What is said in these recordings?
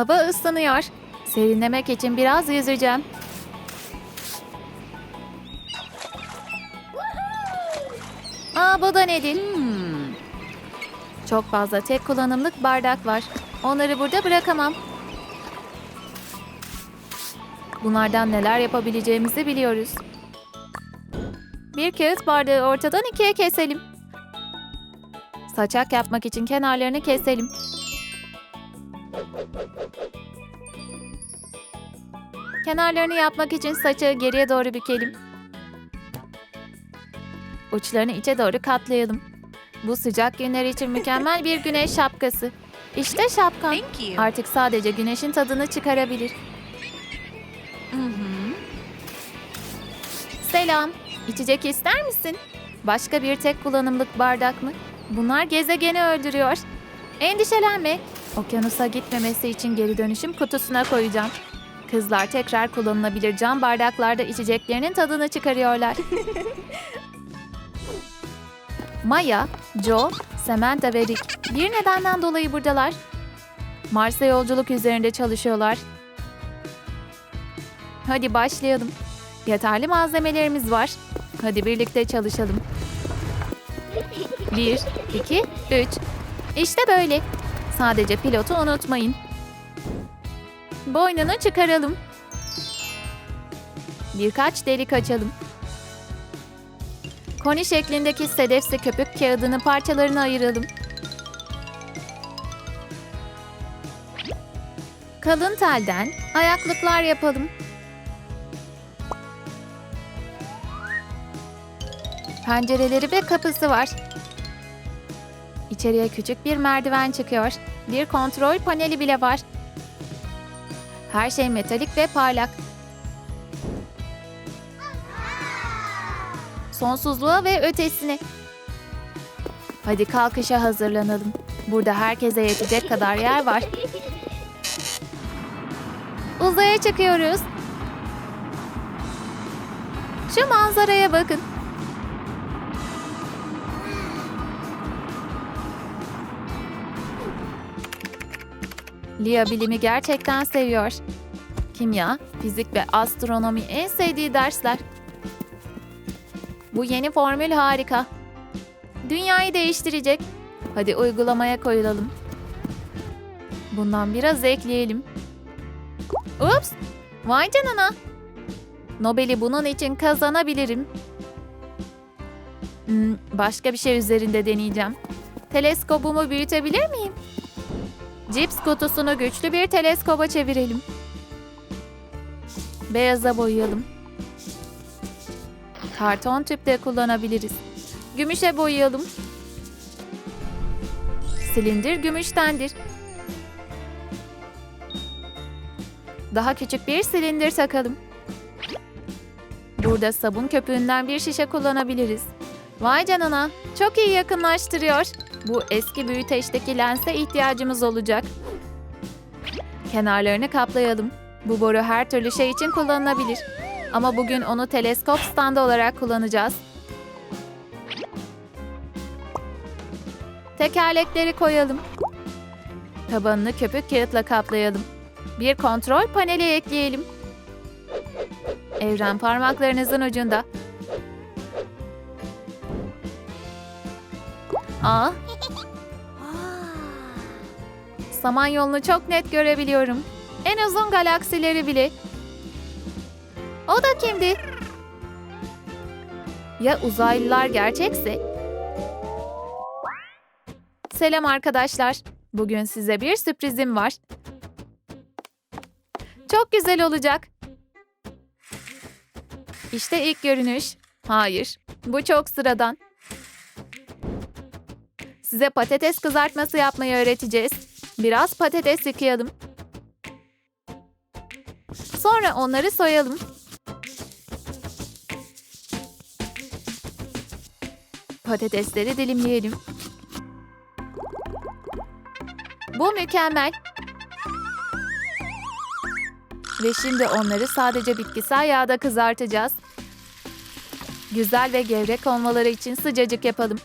Hava ısınıyor. Serinlemek için biraz yüzeceğim. Aa bu da nedir? Hmm. Çok fazla tek kullanımlık bardak var. Onları burada bırakamam. Bunlardan neler yapabileceğimizi biliyoruz. Bir kağıt bardağı ortadan ikiye keselim. Saçak yapmak için kenarlarını keselim. Kenarlarını yapmak için saçı geriye doğru bükelim. Uçlarını içe doğru katlayalım. Bu sıcak günler için mükemmel bir güneş şapkası. İşte şapkan. Artık sadece güneşin tadını çıkarabilir. Hı hı. Selam. İçecek ister misin? Başka bir tek kullanımlık bardak mı? Bunlar gezegeni öldürüyor. Endişelenme. Okyanusa gitmemesi için geri dönüşüm kutusuna koyacağım. Kızlar tekrar kullanılabilir cam bardaklarda içeceklerinin tadını çıkarıyorlar. Maya, Joe, Samantha ve Rick bir nedenden dolayı buradalar. Mars'a yolculuk üzerinde çalışıyorlar. Hadi başlayalım. Yeterli malzemelerimiz var. Hadi birlikte çalışalım. Bir, iki, üç. İşte böyle. Sadece pilotu unutmayın. Boynunu çıkaralım. Birkaç delik açalım. Koni şeklindeki sedefsi köpük kağıdını parçalarına ayıralım. Kalın telden ayaklıklar yapalım. Pencereleri ve kapısı var. İçeriye küçük bir merdiven çıkıyor. Bir kontrol paneli bile var. Her şey metalik ve parlak. Sonsuzluğa ve ötesine. Hadi kalkışa hazırlanalım. Burada herkese yetecek kadar yer var. Uzaya çıkıyoruz. Şu manzaraya bakın. Lia bilimi gerçekten seviyor. Kimya, fizik ve astronomi en sevdiği dersler. Bu yeni formül harika. Dünyayı değiştirecek. Hadi uygulamaya koyulalım. Bundan biraz ekleyelim. Ups! Vay canına! Nobel'i bunun için kazanabilirim. Hmm, başka bir şey üzerinde deneyeceğim. Teleskobumu büyütebilir miyim? Cips kutusunu güçlü bir teleskoba çevirelim. Beyaza boyayalım. Karton tüp de kullanabiliriz. Gümüşe boyayalım. Silindir gümüştendir. Daha küçük bir silindir takalım. Burada sabun köpüğünden bir şişe kullanabiliriz. Vay canına, çok iyi yakınlaştırıyor. Bu eski büyüteçteki lense ihtiyacımız olacak. Kenarlarını kaplayalım. Bu boru her türlü şey için kullanılabilir. Ama bugün onu teleskop standı olarak kullanacağız. Tekerlekleri koyalım. Tabanını köpük kağıtla kaplayalım. Bir kontrol paneli ekleyelim. Evren parmaklarınızın ucunda. Aa. Samanyolu'nu çok net görebiliyorum. En uzun galaksileri bile. O da kimdi? Ya uzaylılar gerçekse? Selam arkadaşlar. Bugün size bir sürprizim var. Çok güzel olacak. İşte ilk görünüş. Hayır, bu çok sıradan. Size patates kızartması yapmayı öğreteceğiz. Biraz patates yıkayalım. Sonra onları soyalım. Patatesleri dilimleyelim. Bu mükemmel. Ve şimdi onları sadece bitkisel yağda kızartacağız. Güzel ve gevrek olmaları için sıcacık yapalım.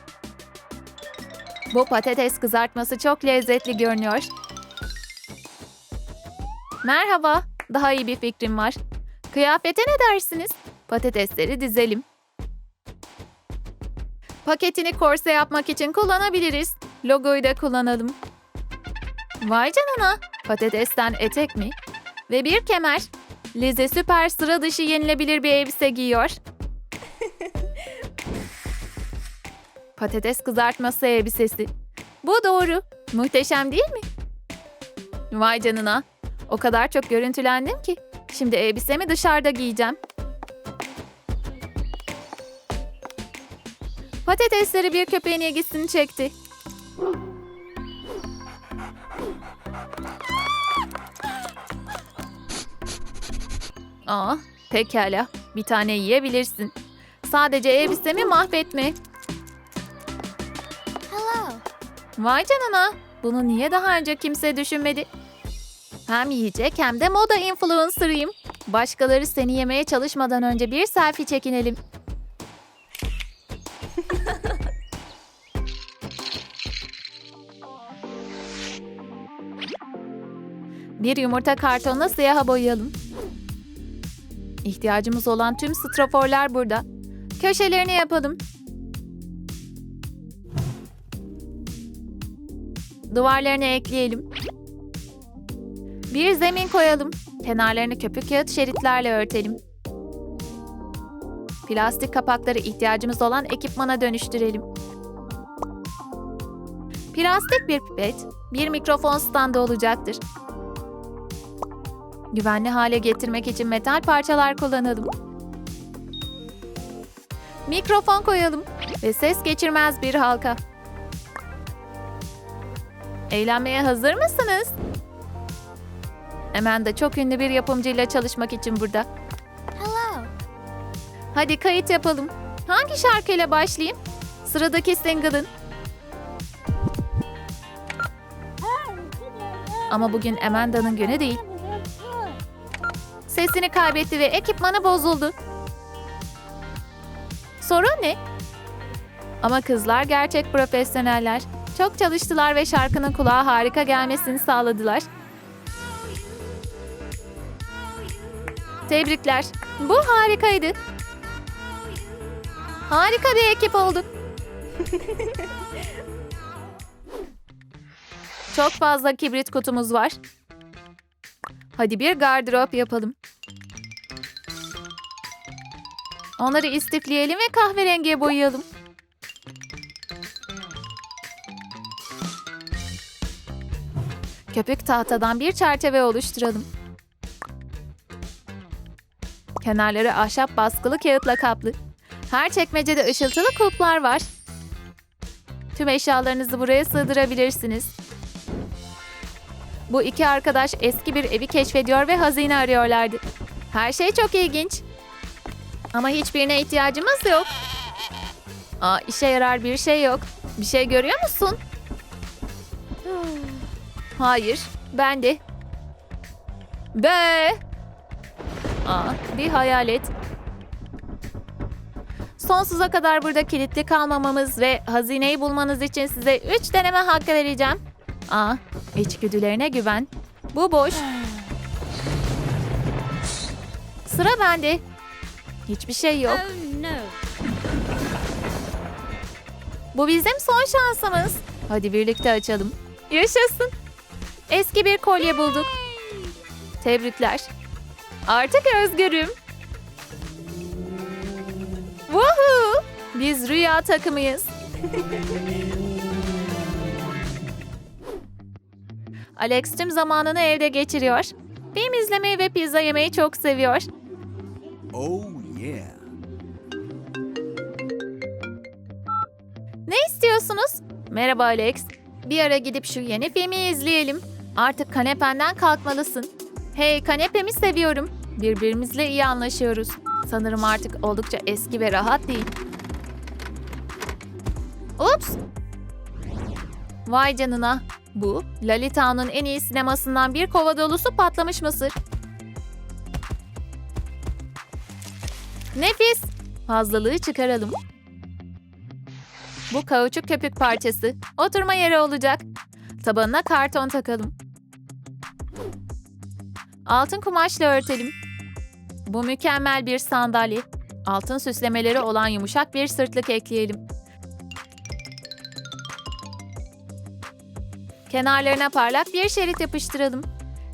Bu patates kızartması çok lezzetli görünüyor. Merhaba, daha iyi bir fikrim var. Kıyafete ne dersiniz? Patatesleri dizelim. Paketini korse yapmak için kullanabiliriz. Logoyu da kullanalım. Vay canına, patatesten etek mi? Ve bir kemer. Lize süper sıra dışı yenilebilir bir elbise giyiyor. Patates kızartması elbisesi. Bu doğru. Muhteşem değil mi? Vay canına. O kadar çok görüntülendim ki. Şimdi elbisemi dışarıda giyeceğim. Patatesleri bir köpeğin ilgisini çekti. Aa, pekala. Bir tane yiyebilirsin. Sadece elbisemi mahvetme. Vay canına. Bunu niye daha önce kimse düşünmedi? Hem yiyecek hem de moda influencer'ıyım. Başkaları seni yemeye çalışmadan önce bir selfie çekinelim. bir yumurta kartonuna siyaha boyayalım. İhtiyacımız olan tüm straforlar burada. Köşelerini yapalım. Duvarlarını ekleyelim. Bir zemin koyalım. Kenarlarını köpük kağıt şeritlerle örtelim. Plastik kapakları ihtiyacımız olan ekipmana dönüştürelim. Plastik bir pipet, bir mikrofon standı olacaktır. Güvenli hale getirmek için metal parçalar kullanalım. Mikrofon koyalım ve ses geçirmez bir halka. Eğlenmeye hazır mısınız? Amanda çok ünlü bir yapımcıyla çalışmak için burada. Hadi kayıt yapalım. Hangi şarkıyla başlayayım? Sıradaki single'ın. Ama bugün Amanda'nın günü değil. Sesini kaybetti ve ekipmanı bozuldu. Sorun ne? Ama kızlar gerçek profesyoneller. Çok çalıştılar ve şarkının kulağa harika gelmesini sağladılar. Tebrikler. Bu harikaydı. Harika bir ekip olduk. Çok fazla kibrit kutumuz var. Hadi bir gardırop yapalım. Onları istifleyelim ve kahverengiye boyayalım. Köpük tahtadan bir çerçeve oluşturalım. Kenarları ahşap baskılı kağıtla kaplı. Her çekmecede ışıltılı kulplar var. Tüm eşyalarınızı buraya sığdırabilirsiniz. Bu iki arkadaş eski bir evi keşfediyor ve hazine arıyorlardı. Her şey çok ilginç. Ama hiçbirine ihtiyacımız yok. Aa, işe yarar bir şey yok. Bir şey görüyor musun? Hayır, ben de. Be! Aa, bir hayalet. Sonsuza kadar burada kilitli kalmamamız ve hazineyi bulmanız için size 3 deneme hakkı vereceğim. Aa, içgüdülerine güven. Bu boş. Sıra bende. Hiçbir şey yok. Oh no. Bu bizim son şansımız. Hadi birlikte açalım. Yaşasın. Eski bir kolye bulduk. Tebrikler. Artık özgürüm. Woohoo! Biz rüya takımıyız. Alex tüm zamanını evde geçiriyor. Film izlemeyi ve pizza yemeyi çok seviyor. Oh, yeah. Ne istiyorsunuz? Merhaba Alex. Bir ara gidip şu yeni filmi izleyelim. Artık kanependen kalkmalısın. Hey kanepemi seviyorum. Birbirimizle iyi anlaşıyoruz. Sanırım artık oldukça eski ve rahat değil. Ups. Vay canına. Bu, Lalita'nın en iyi sinemasından bir kova dolusu patlamış mısır. Nefis. Fazlalığı çıkaralım. Bu kauçuk köpük parçası. Oturma yeri olacak. Tabanına karton takalım. Altın kumaşla örtelim. Bu mükemmel bir sandalye. Altın süslemeleri olan yumuşak bir sırtlık ekleyelim. Kenarlarına parlak bir şerit yapıştıralım.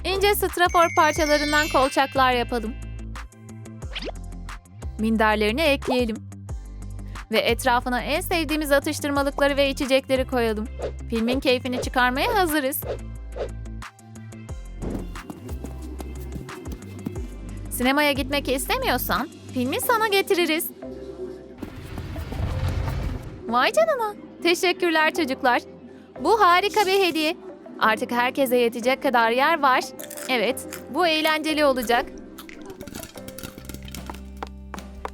İnce strafor parçalarından kolçaklar yapalım. Minderlerini ekleyelim. Ve etrafına en sevdiğimiz atıştırmalıkları ve içecekleri koyalım. Filmin keyfini çıkarmaya hazırız. Sinemaya gitmek istemiyorsan filmi sana getiririz. Vay canına. Teşekkürler çocuklar. Bu harika bir hediye. Artık herkese yetecek kadar yer var. Evet, bu eğlenceli olacak.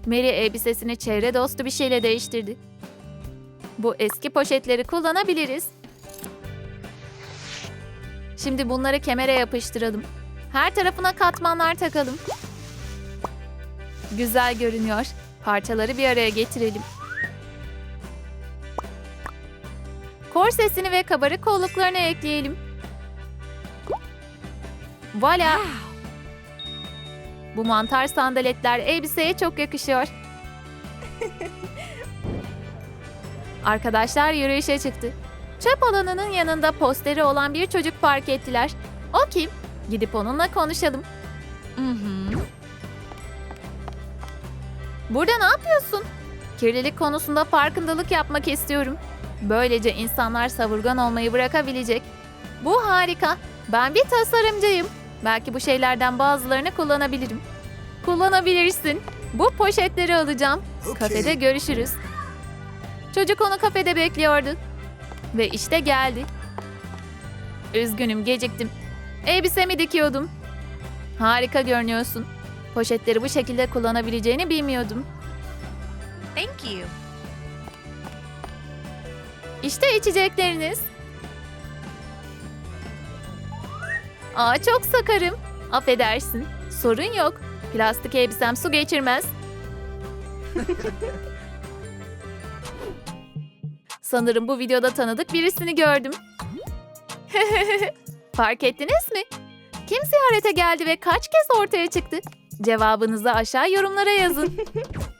Mary elbisesini çevre dostu bir şeyle değiştirdi. Bu eski poşetleri kullanabiliriz. Şimdi bunları kemere yapıştıralım. Her tarafına katmanlar takalım. Güzel görünüyor. Parçaları bir araya getirelim. Korsesini ve kabarık kolluklarını ekleyelim. Voilà. Bu mantar sandaletler elbiseye çok yakışıyor. Arkadaşlar yürüyüşe çıktı. Çöp alanının yanında posteri olan bir çocuk fark ettiler. O kim? Gidip onunla konuşalım. Hı hı. Burada ne yapıyorsun? Kirlilik konusunda farkındalık yapmak istiyorum. Böylece insanlar savurgan olmayı bırakabilecek. Bu harika. Ben bir tasarımcıyım. Belki bu şeylerden bazılarını kullanabilirim. Kullanabilirsin. Bu poşetleri alacağım. Okay. Kafede görüşürüz. Çocuk onu kafede bekliyordu. Ve işte geldi. Üzgünüm geciktim. Elbisemi dikiyordum. Harika görünüyorsun. Poşetleri bu şekilde kullanabileceğini bilmiyordum. Thank you. İşte içecekleriniz. Aa çok sakarım. Affedersin. Sorun yok. Plastik elbisem su geçirmez. Sanırım bu videoda tanıdık birisini gördüm. Fark ettiniz mi? Kim ziyarete geldi ve kaç kez ortaya çıktı? Cevabınızı aşağı yorumlara yazın.